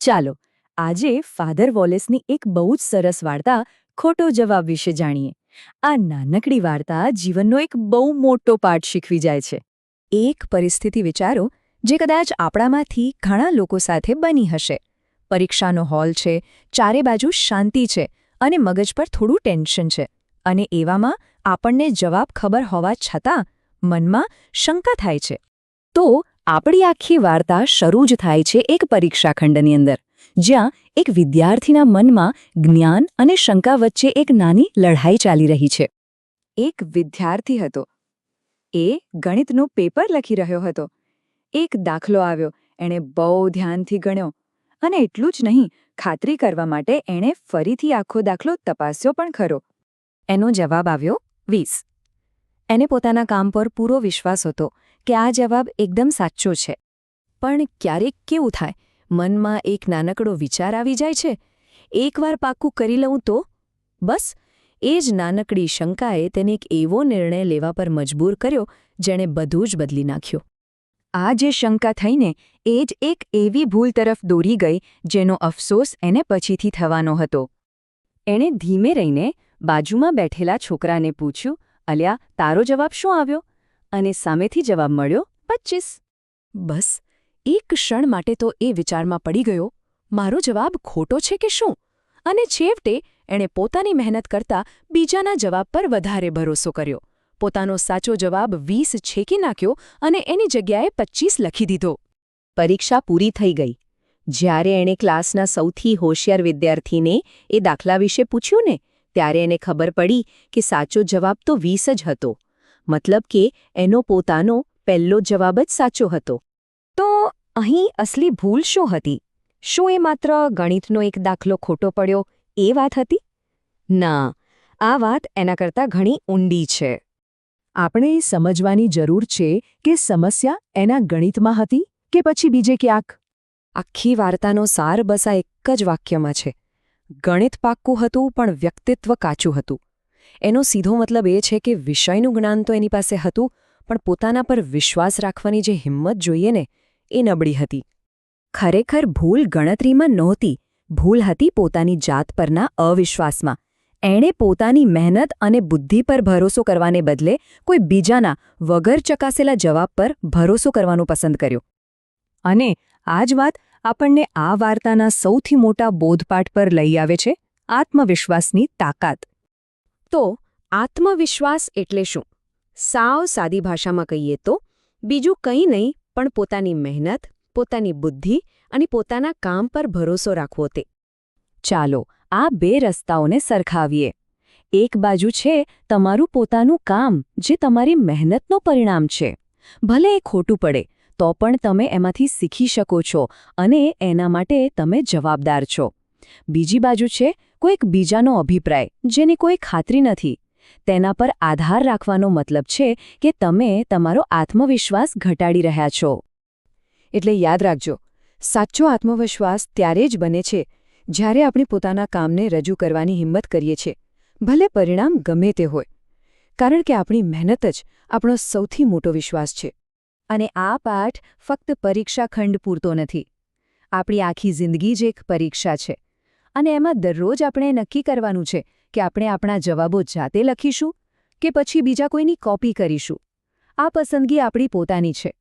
ચાલો, આજે ફાધર વોલેસની એક બહુ જ સરસ વાર્તા ખોટો જવાબ વિશે જાણીએ. આ નાનકડી વાર્તા જીવનનો એક બહુ મોટો પાઠ શીખવી જાય છે. એક પરિસ્થિતિ વિચારો, જે કદાચ આપણામાંથી ઘણા લોકો સાથે બની હશે. પરીક્ષાનો હોલ છે, ચારે બાજુ શાંતિ છે અને મગજ પર થોડું ટેન્શન છે. અને એવામાં આપણને જવાબ ખબર હોવા છતાં મનમાં શંકા થાય છે. તો આપણી આખી વાર્તા શરૂ જ થાય છે એક પરીક્ષાખંડની અંદર, જ્યાં એક વિદ્યાર્થીના મનમાં જ્ઞાન અને શંકા વચ્ચે એક નાની લડાઈ ચાલી રહી છે. એક વિદ્યાર્થી હતો. એ ગણિતનું પેપર લખી રહ્યો હતો. એક દાખલો આવ્યો, એણે બહુ ધ્યાનથી ગણ્યો, અને એટલું જ નહીં, ખાતરી કરવા માટે એણે ફરીથી આખો દાખલો તપાસ્યો પણ ખરો. એનો જવાબ આવ્યો વીસ. એને પોતાના કામ પર પૂરો વિશ્વાસ હતો કે આ જવાબ એકદમ સાચો છે. પણ ક્યારેક કેવું થાય, મનમાં એક નાનકડો વિચાર આવી જાય છે, એકવાર પાક્કું કરી લઉં તો? બસ, એ જ નાનકડી શંકાએ તેને એક એવો નિર્ણય લેવા પર મજબૂર કર્યો, જેણે બધું જ બદલી નાખ્યું. આ જે શંકા થઈને, એ જ એક એવી ભૂલ તરફ દોરી ગઈ, જેનો અફસોસ એને પછીથી થવાનો હતો. એણે ધીમે રહીને બાજુમાં બેઠેલા છોકરાને પૂછ્યું, અલ્યા, તારો જવાબ શું આવ્યો? અને સામેથી જવાબ મળ્યો, પચ્ચીસ. બસ, એક ક્ષણ માટે તો એ વિચારમાં પડી ગયો, મારો જવાબ ખોટો છે કે શું? અને છેવટે એણે પોતાની મહેનત કરતા બીજાના જવાબ પર વધારે ભરોસો કર્યો. પોતાનો સાચો જવાબ વીસ છેકી નાખ્યો અને એની જગ્યાએ પચ્ચીસ લખી દીધો. પરીક્ષા પૂરી થઈ ગઈ. જ્યારે એણે ક્લાસના સૌથી હોશિયાર વિદ્યાર્થીને એ દાખલા વિશે પૂછ્યું ને, ત્યારે એને ખબર પડી કે સાચો જવાબ તો વીસ જ હતો. મતલબ કે એનો પોતાનો પહેલો જવાબ જ સાચો હતો. તો અહીં અસલી ભૂલ શું હતી? શું એ માત્ર ગણિતનો એક દાખલો ખોટો પડ્યો? એ વાત હતી? ના, આ વાત એના કરતાં ઘણી ઊંડી છે. આપણે એ સમજવાની જરૂર છે કે સમસ્યા એના ગણિતમાં હતી કે પછી બીજે ક્યાંક? આખી વાર્તાનો સાર બસ એક જ વાક્યમાં છે. ગણિત પાક્કું હતું, પણ વ્યક્તિત્વ કાચું હતું. એનો સીધો મતલબ એ છે કે વિષયનું જ્ઞાન તો એની પાસે હતું, પણ પોતાના પર વિશ્વાસ રાખવાની જે હિંમત જોઈએ ને, એ નબળી હતી. ખરેખર ભૂલ ગણતરીમાં નહોતી, ભૂલ હતી પોતાની જાત પરના અવિશ્વાસમાં. એણે પોતાની મહેનત અને બુદ્ધિ પર ભરોસો કરવાને બદલે કોઈ બીજાના વગર ચકાસેલા જવાબ પર ભરોસો કરવાનું પસંદ કર્યું. અને આ જ વાત આપણને આ વાર્તાના સૌથી મોટા બોધપાઠ પર લઈ આવે છે, આત્મવિશ્વાસની તાકાત. તો આત્મવિશ્વાસ એટલે શું? સાવ સાદી ભાષામાં કહીએ તો, બીજું કંઈ નહીં, પણ પોતાની મહેનત, પોતાની બુદ્ધિ અને પોતાના કામ પર ભરોસો રાખવો તે. ચાલો, આ બે રસ્તાઓને સરખાવીએ. એક બાજુ છે તમારું પોતાનું કામ, જે તમારી મહેનતનો પરિણામ છે. ભલે એ ખોટું પડે, તો પણ તમે એમાંથી શીખી શકો છો અને એના માટે તમે જવાબદાર છો. બીજી બાજુ છે કોઈક બીજાનો અભિપ્રાય, જેની કોઈ ખાતરી નથી. તેના પર આધાર રાખવાનો મતલબ છે કે તમે તમારો આત્મવિશ્વાસ ઘટાડી રહ્યા છો. એટલે યાદ રાખજો, સાચો આત્મવિશ્વાસ ત્યારે જ બને છે, જ્યારે આપણે પોતાના કામને રજૂ કરવાની હિંમત કરીએ છીએ, ભલે પરિણામ ગમે તે હોય. કારણ કે આપણી મહેનત જ આપણો સૌથી મોટો વિશ્વાસ છે. અને આ પાઠ ફક્ત પરીક્ષા ખંડ પૂરતો નથી. આપણી આખી જિંદગી જ એક પરીક્ષા છે. અને એમાં દરરોજ આપણે નક્કી કરવાનું છે કે આપણે આપણા જવાબો જાતે લખીશું કે પછી બીજા કોઈની કોપી કરીશું. આ પસંદગી આપણી પોતાની છે.